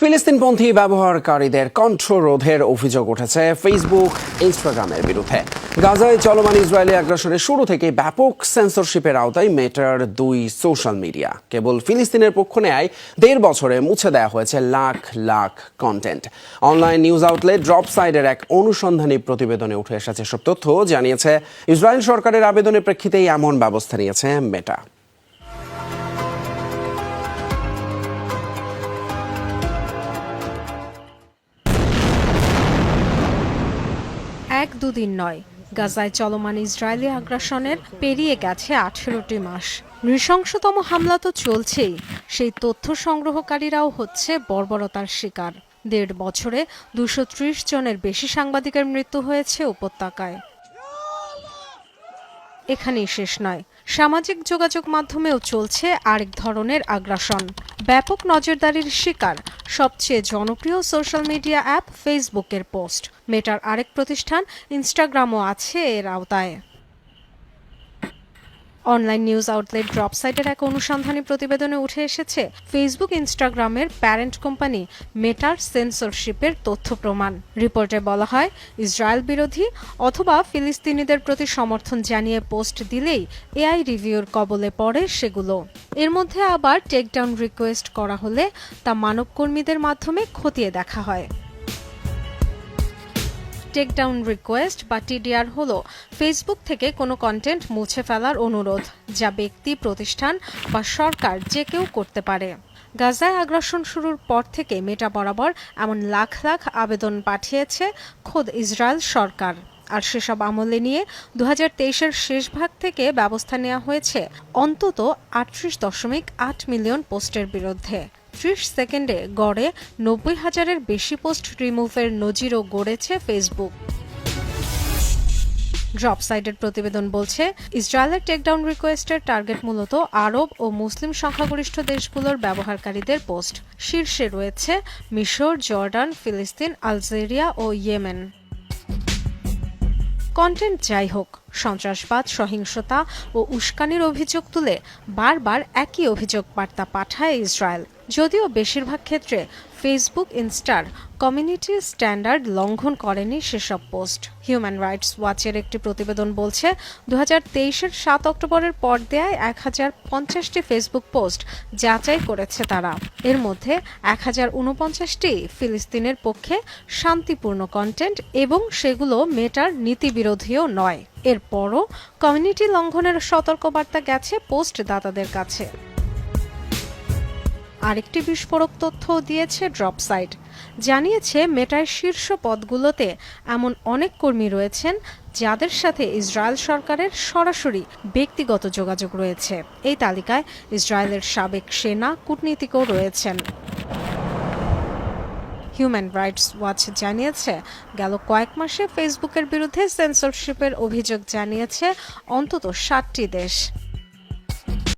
ফিলিস্তিনপন্থী ব্যবহারকারীদের কণ্ঠ রোধের অভিযোগ উঠেছে ফেসবুক, ইনস্টাগ্রামের বিরুদ্ধে। গাজায় চলমান ইসরায়েলি আগ্রাসনের শুরু থেকে ব্যাপক সেন্সরশিপের আওতায় মেটার দুই সোশ্যাল মিডিয়া কেবল ফিলিস্তিনের পক্ষ নেয় দেড় বছরে মুছে দেওয়া হয়েছে lakh lakh content online news outlet drop সাইডের এক অনুসন্ধানী প্রতিবেদনে উঠে এসেছে সব তথ্য, জানিয়েছে, ইসরায়েল সরকারের আবেদনের প্রেক্ষিতেই এমন ব্যবস্থা নিয়েছে মেটা এক দুদিন নয়। গাজায় চলমান ইসরায়েলি আগ্রাসনের পেরিয়ে গেছে আঠেরোটি মাস। নৃশংসতম হামলা তো চলছেই। সেই তথ্য সংগ্রহকারীরাও হচ্ছে বর্বরতার শিকার। দেড় বছরে দুশো জনের বেশি সাংবাদিকের মৃত্যু হয়েছে উপত্যকায়। এখানেই শেষ নয়। সামাজিক যোগাযোগ মাধ্যমেও চলছে আরেক ধরনের আগ্রাসন। ব্যাপক নজরদারির শিকার সবচেয়ে জনপ্রিয় সোশ্যাল মিডিয়া অ্যাপ ফেসবুকের পোস্ট। মেটার আরেক প্রতিষ্ঠান ইনস্টাগ্রামও আছে এর আওতায়। অনলাইন নিউজ আউটলেট ড্রপ সাইটের এক অনুসন্ধানী প্রতিবেদনে উঠে এসেছে, ফেসবুক, ইনস্টাগ্রামের প্যারেন্ট কোম্পানি মেটার সেন্সরশিপের তথ্য প্রমাণ। রিপোর্টে বলা হয়, ইসরায়েল বিরোধী অথবা ফিলিস্তিনিদের প্রতি সমর্থন জানিয়ে পোস্ট দিলেই এআই রিভিউর কবলে পড়ে সেগুলো। এর মধ্যে আবার টেকডাউন রিকোয়েস্ট করা হলে তা মানবকর্মীদের মাধ্যমে খতিয়ে দেখা হয়। টেকডাউন রিকোয়েস্ট বা টিডিআর হল ফেসবুক থেকে কোনো কন্টেন্ট মুছে ফেলার অনুরোধ যা ব্যক্তি, প্রতিষ্ঠান বা সরকার যে কেউ করতে পারে। গাজায় আগ্রাসন শুরুর পর থেকে মেটা বরাবর এমন লাখ লাখ আবেদন পাঠিয়েছে খোদ ইসরায়েল সরকার। আর সেসব আমলে নিয়ে দু হাজার শেষ ভাগ থেকে ব্যবস্থা নেওয়া হয়েছে অন্তত আটত্রিশ দশমিক আট মিলিয়ন পোস্টের বিরুদ্ধে। ত্রিশ সেকেন্ডে গড়ে নব্বই হাজারের বেশি পোস্ট রিমুভের নজিরও গড়েছে ফেসবুক। ড্রপ সাইটের প্রতিবেদন বলছে, ইসরায়েলের টেকডাউন রিকোয়েস্টের টার্গেট মূলত আরব ও মুসলিম সংখ্যাগরিষ্ঠ দেশগুলোর ব্যবহারকারীদের পোস্ট। শীর্ষে রয়েছে মিশর, জর্ডান, ফিলিস্তিন, আলজেরিয়া ও ইয়েমেন। কন্টেন্ট যাই হোক, সন্ত্রাসবাদ, সহিংসতা ও উস্কানির অভিযোগ তুলে বারবার একই অভিযোগ বার্তা পাঠায় ইসরায়েল। যদিও বেশিরভাগ ক্ষেত্রে ফেসবুক ইনস্টার কমিউনিটি স্ট্যান্ডার্ড লঙ্ঘন করেনি সেসব পোস্ট। হিউম্যান রাইটস ওয়াচের একটি প্রতিবেদন বলছে দু হাজার তেইশের সাত অক্টোবরের পর দেয়ায় এক হাজার পঞ্চাশটি ফেসবুক পোস্ট যাচাই করেছে তারা। এর মধ্যে এক হাজার উনপঞ্চাশটি ফিলিস্তিনের পক্ষে শান্তিপূর্ণ কন্টেন্ট এবং সেগুলো মেটার নীতিবিরোধীও নয়। এরপরও কমিউনিটি লঙ্ঘনের সতর্কবার্তা গেছে পোস্ট দাতাদের কাছে। আরেকটি বিস্ফোরক তথ্য দিয়েছে ড্রপ সাইট জানিয়েছে মেটার শীর্ষ পদগুলোতে এমন অনেক কর্মী রয়েছেন যাদের সাথে ইসরায়েল সরকারের সরাসরি ব্যক্তিগত যোগাযোগ রয়েছে। এই তালিকায় ইসরায়েলের সাবেক সেনা কূটনীতিকও রয়েছেন। হিউম্যান রাইটস ওয়াচ জানিয়েছে, গেল কয়েক মাসে ফেসবুকের বিরুদ্ধে সেন্সরশিপের অভিযোগ জানিয়েছে অন্তত ষাটটি দেশ।